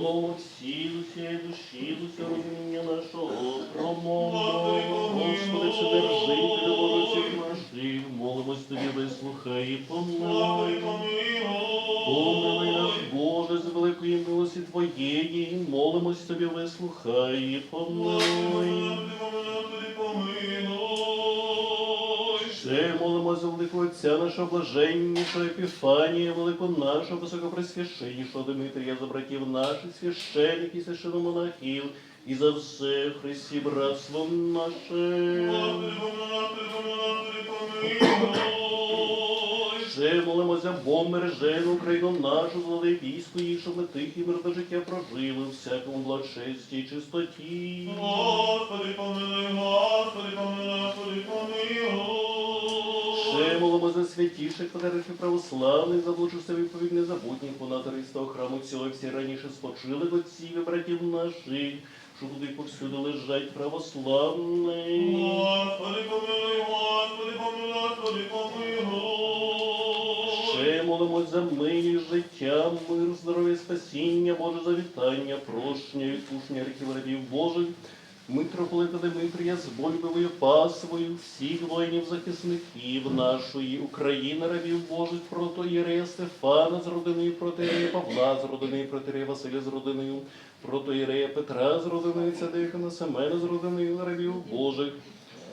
Промовимо всі усієї душі, з усього розуміння нашого. Промовимо, Господи, Вседержителю ворожих наших, молимось тобі, вислухай і помилуй. Помилуй нас, Боже, з великої милості Твоєї, молимось тобі, вислухай і помилуй. Ще молимося великого Отця нашого блаженнішого Епіфанія, великого нашого високопресвященнішого Дмитрія, за братів наших священиків, священомонахів, і за все Христі братство наше. Ще молимо за Бог мережену Україну нашу, злови військо їх, щоб ми тихі мир до життя прожили, в всякому благочесті і чистоті. Господи, помилуй, Господи, помилуй, Господи, помилуй. Ще молимо за святіших подарунків православних, за блудших відповідь незабутніх монатористого храму цього всі раніше спочили отців і братів наших, що туди повсюди лежать православні. Господи, помилуй, Господи, помилуй, Господи, помилуй. Милі життя, мир, здоров'я, спасіння, Боже завітання, прощення, відпущення гріхів рабів Божих, митрополита Дмитрія з болюбивою пасвою, всіх воїнів захисників нашої України, рабів Божих, протоєрея Стефана з родиною, протоєрея Павла з родиною, протоєрея Василя з родиною, протоєрея Петра з родиною, Цадикона Семена з родиною, рабів Божих.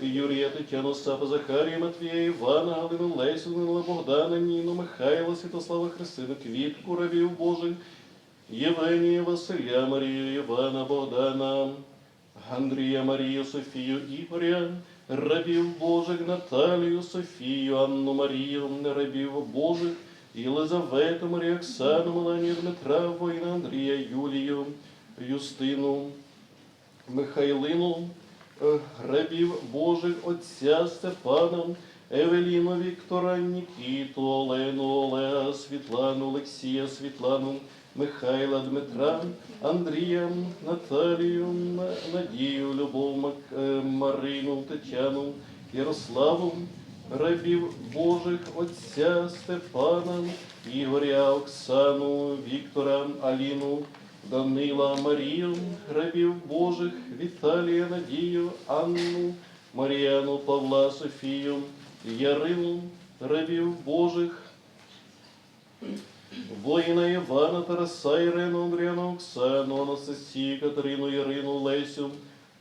Юрія, Тетяну, Сапа, Захарія, Матвія, Івана, Галину, Лесю, Данила, Богдана, Ніну, Михайла, Святослава, Христину, Квітку, рабів Божих, Євгенія, Василя, Марію, Івана, Богдана, Андрія, Марію, Софію, Ігоря, рабів Божих, Наталію, Софію, Анну, Марію, рабів Божих, Єлизавету, Марію, Оксану, Меланію, Дмитра, воїна, Андрія, Юлію, Юстину, Михайлину, е, рабів Божих, отця Степана, Евеліну, Віктора, Нікіту, Олену, Олега, Світлану, Олексія, Світлану, Михайла, Дмитра, Андрія, Наталію, Надію, Любов, е, Марину, Тетяну, Ярославу, рабів Божих, отця Степана, Ігоря, Оксану, Віктора, Аліну, Данила, Марію, рабів Божих, Віталія, Надію, Анну, Мар'яну, Павла, Софію, Ярину, рабів Божих, воїна Івана, Тараса, Ірину, Андріану, Оксану, Анастасію, Катерину, Ярину, Лесю,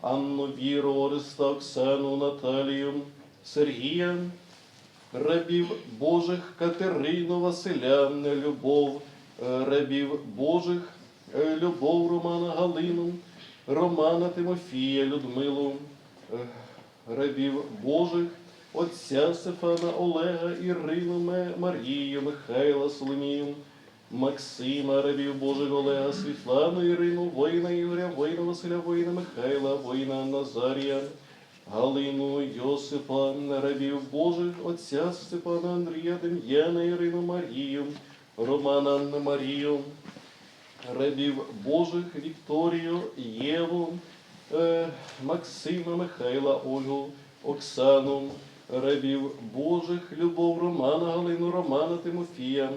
Анну, Віру, Ореста, Оксану, Наталію, Сергія, рабів Божих, Катерину, Василя, Любов, е, рабів Божих, Любов, Романа, Галину, Романа, Тимофія, Людмилу, е, рабів Божих, Отця Стефана, Олега, Ірину, Марію, Михайла, Соломію, Максима, рабів Божих, Олега, Світлану, Ірину, воїна Ігоря, воїна Василя, воїна Михайла, воїна Назарія, Галину, Йосипа, рабів Божих, отця Степана, Андрія, Дем'яна, Ірину, Марію, Романа, Марію, рабів Божих, Вікторію, Єву, е, Максима, Михайла, Ольгу, Оксану, рабів Божих, Любов, Романа, Галину, Романа, Тимофія,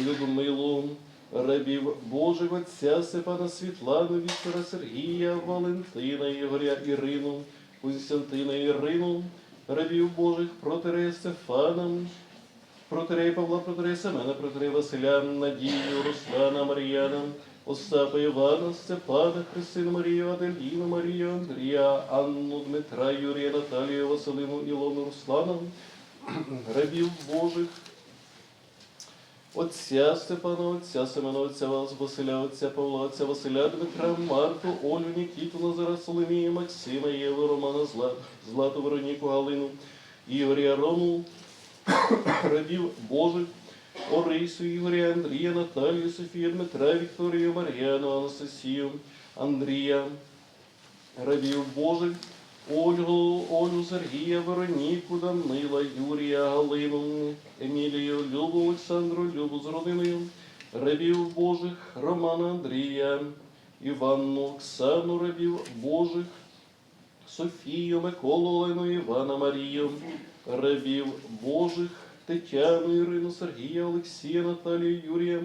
Людмилу, рабів Божих, отця Степана, Світлану, Віктора, Сергія, Валентина, Ігоря, Ірину, Константина, Ірину, рабів Божих, протерея Стефана, протерея Павла, протерея Семена, протерея Василя, Надію, Руслана, Мар'яна, Остапа Івана, Степана, Христину Марію, Аделіну, Марію, Андрія, Анну, Дмитра, Юрія, Наталію, Василину, Ілону, Руслана, рабів Божих, Отця Степана, отця Семена, отця Вас- Василя, отця Павла, отця Василя, Дмитра, Марту, Олю, Нікіту, Назара, Соломію, Максима, Єву, Романа, Злату, Вероніку, Галину, Ігоря, Рому, рабів Божих, Орису, Ігоря, Андрія, Наталію, Софію, Дмитра, Вікторію, Мар'яну, Анастасію, Андрія, рабів Божих, Ольгу, Олю, Сергія, Вероніку, Данила, Юрія, Галину, Емілію, Любу, Олександру, Любу з родиною, рабів Божих, Романа, Андрія, Іванну, Оксану, рабів Божих, Софію, Миколу, Олену, Івана, Марію, рабів Божих, Тетяну, Ірину, Сергія, Олексія, Наталію, Юрія,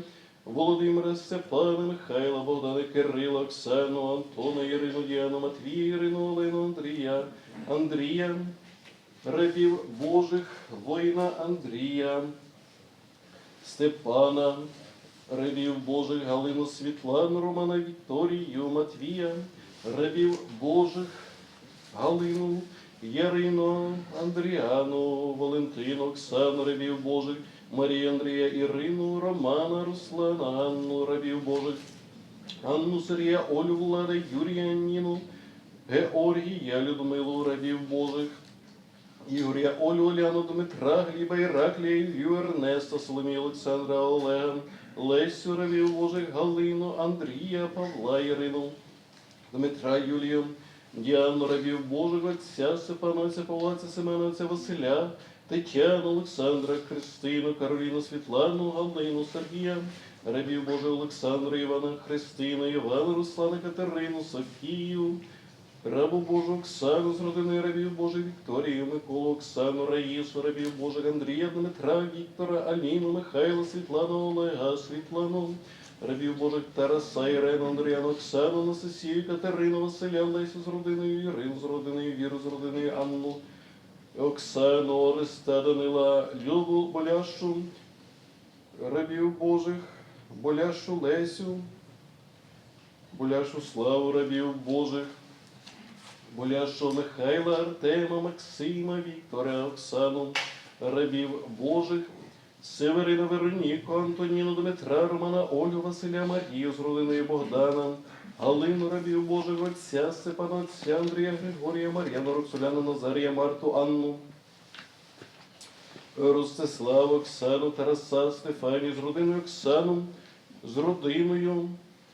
Володимира, Степана, Михайла, Богдана, Кирила, Оксану, Антона, Ірину, Діану, Матвія, Ірину, Олену, Андрія, Андрія, рабів Божих, воїна Андрія, Степана, рабів Божих, Галину, Світлану, Романа, Вікторію, Матвія, рабів Божих, Галину, Ярину, Андріану, Валентину, Оксану, рабів Божих, Марію, Андрія, Ірину, Романа, Руслана, Анну, рабів Божих, Анну, Сергія, Олю, Влада, Юрія, Ніну, Георгія, Людмилу, рабів Божих, Ігоря, Олю, Оляну, Дмитра, Гліба, Іраклія, Ілью, Ернеста, Соломію, Олександра, Олега, Лесю, рабів Божих, Галину, Андрія, Павла, Ірину, Дмитра, Юлію, Діану, рабів Божих, Отця, Степана, Отця Павла, Отця Семена, Отця Василя, Тетяну, Олександра, Христину, Кароліну, Світлану, Галину, Сергія, рабів Божих, Олександра, Івана, Христину, Івана, Руслана, Катерину, Софію, Рабу Божу Оксану з родини рабів Божих Вікторію, Миколу, Оксану, Раїсу, рабів Божих Андрія, Дмитра, Віктора, Аліну, Михайла, Світлану, Олега, Світлану, рабів Божих Тараса, Ірену, Андріану, Оксану, Насисію, Катерину, Василя, Лесю з родиною, Ірину з родиною, Віру з родиною, Анну, Оксану, Ореста, Данила, Любу, Боляшу, рабів Божих, Боляшу, Лесю, Боляшу, Славу, рабів Божих, Боляшого Михайла, Артема, Максима, Віктора, Оксану, рабів Божих, Северина, Вероніку, Антоніну, Дмитра, Романа, Олю, Василя, Марію з родиною Богдана, Галину, рабів Божих, Отця, Степана, Отця, Андрія, Григорія, Мар'яну, Роксоляну, Назарія, Марту, Анну, Ростиславу, Оксану, Тараса, Стефанію з родиною Оксану, з родиною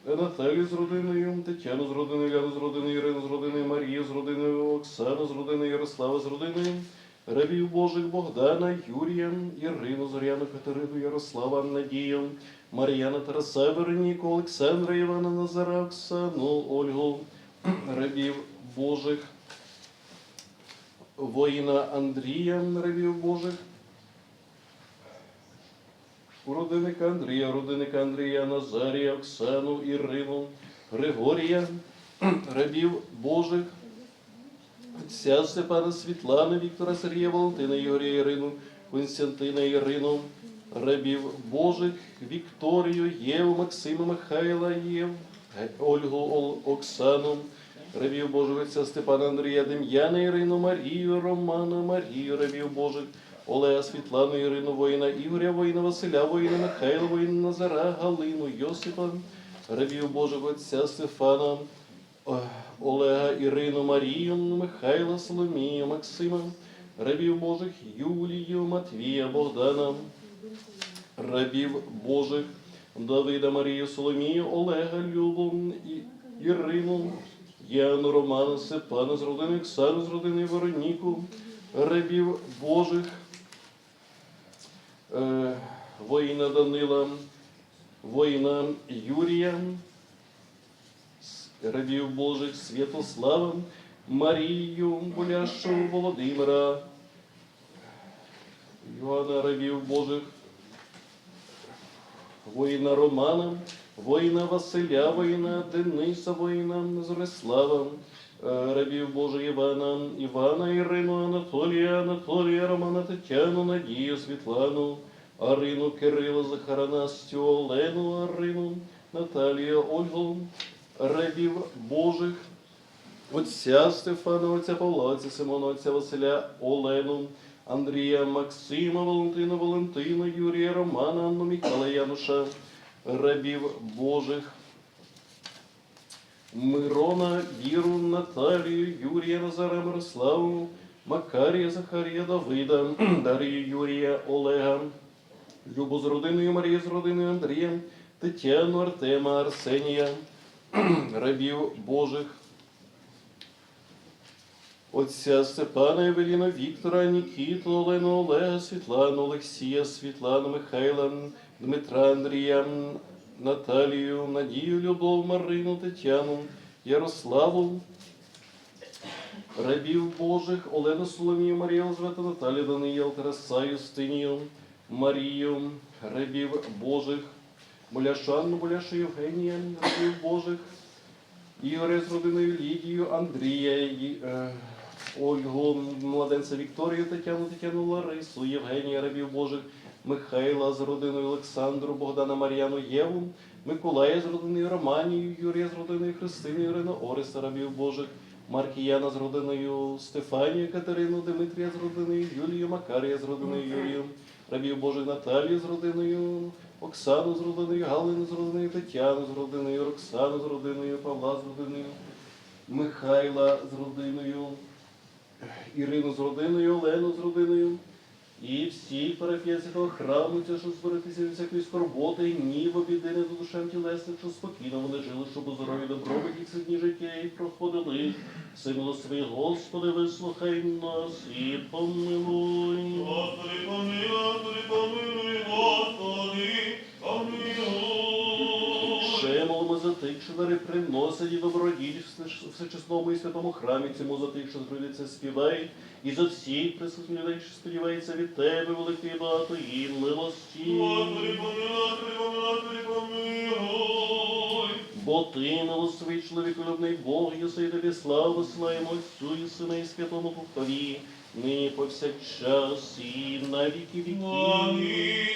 Наталію з родиною, Тетяну з родиною, Яну з родиною, Ірину з родиною, Марію з родиною, Оксану з родиною, Ярослава з родиною, рабів Божих Богдана, Юрія, Ірину, Зоряну, Катерину, Ярослава, Надію, Мар'яна, Тараса, Вероніку, Олександра, Івана, Назара, Оксану, Ольгу, рабів Божих, воїна Андрія, рабів Божих, родинника Андрія, родинника Андрія, Назарія, Оксану, Ірину, Григорія, рабів Божих, отця Степана Світлани, Віктора Сергія, Валентина, Ігоря, Ірину, Константина, Ірину, рабів Божих, Вікторію, Єву, Максима, Михайла, Єв, Ольгу, Ол- Оксану, рабів Божих, отця Степана Андрія, Дем'яна, Ірину, Марію, Романа, Марію, рабів Божих, Олега, Світлану, Ірину, воїна, Ігоря, воїна, Василя, воїна, Михайла, воїна, Назара, Галину, Йосипа, рабів Божих, отця Стефана, Олега, Ірину, Марію, Михайла, Соломію, Максима, рабів Божих, Юлію, Матвія, Богдана, рабів Божих, Давида, Марію, Соломію, Олега, Любу, Ірину, Яну, Романа, Степана з родини Оксану, з родини Вероніку, рабів Божих, е, воїна Данила, воїна Юрія, рабів Божих, Святослава, Марію, Боляшу, Володимира, Йоанна, рабів Божих, воїна Романа, воїна Василя, воїна Дениса, воїна Зорислава, е, рабів Божих Івана, Івана, Ірину, Анатолія, Анатолія, Романа, Тетяну, Надію, Світлану, Арину, Кирила, Захара, Настю, Олену, Арину, Наталію, Ольгу, рабів Божих, Отця Стефана, отця Павла, отця Симона, отця Василя, Олену, Андрія, Максима, Валентина, Валентина, Юрія, Романа, Анну, Михайла, Януша, рабів Божих, Мирона, Віру, Наталію, Юрія, Назара, Мирославу, Макарія, Захарія, Давида, Дарію, Юрія, Олега, Любу з родиною, Марію з родиною, Андрія, Тетяну, Артема, Арсенія, рабів Божих, Отця Степана Евеліна, Віктора, Нікіту, Олену, Олега, Світлану, Олексія, Світлану, Михайла, Дмитра, Андрія, Наталію, Надію, Любов, Марину, Тетяну, Ярославу, рабів Божих, Олену Соломію, Марію, Елизавету, Наталію, Даниїл, Тараса, Юстинію, Марію, рабів Божих, Моляшу Анну, Моляшу Євгенія, рабів Божих, Ігоря з родиною Лідію, Андрія, е, Ольгу, младенця Вікторію, Тетяну, Тетяну Ларису, Євгенія, рабів Божих, Михайла з родиною Олександру, Богдана Мар'яну Єву, Миколая з родиною Романію, Юрія з родиною Христини, Ірину Ориса, рабів Божих, Маркіяна з родиною Стефанію, Катерину, Дмитрія з родиною Юлію, Макарія з родиною Юрію, Рабію Божий Наталію з родиною, Оксану з родиною, Галину з родиною, Тетяну з родиною, Роксану з родиною, Павла з родиною, Михайла з родиною, Ірину з родиною, Олену з родиною. І всі парафії святого храму, це, що зберегтися від всякої скорботи, гніву, біди, не до душем тілесних, що спокійно вони жили, щоб у здоров'ї добробуті ці дні життя і проходили. Все милостивий Господи, вислухай нас і помилуй. Господи, помилуй, Господи, помилуй, Господи, дари приносять і доброділь в всечесному і святому храмі, цьому за тих, що трудяться, співають, і за всіх присутніх людей, що сподівається від Тебе, милості. Господи, помилуй, Господи, помилуй. Бо ти, милостивий чоловіколюбний Бог, єси і тобі славу слаємо Отцю і Сина і Святому Духові, нині повсякчас і на віки віків. Амінь.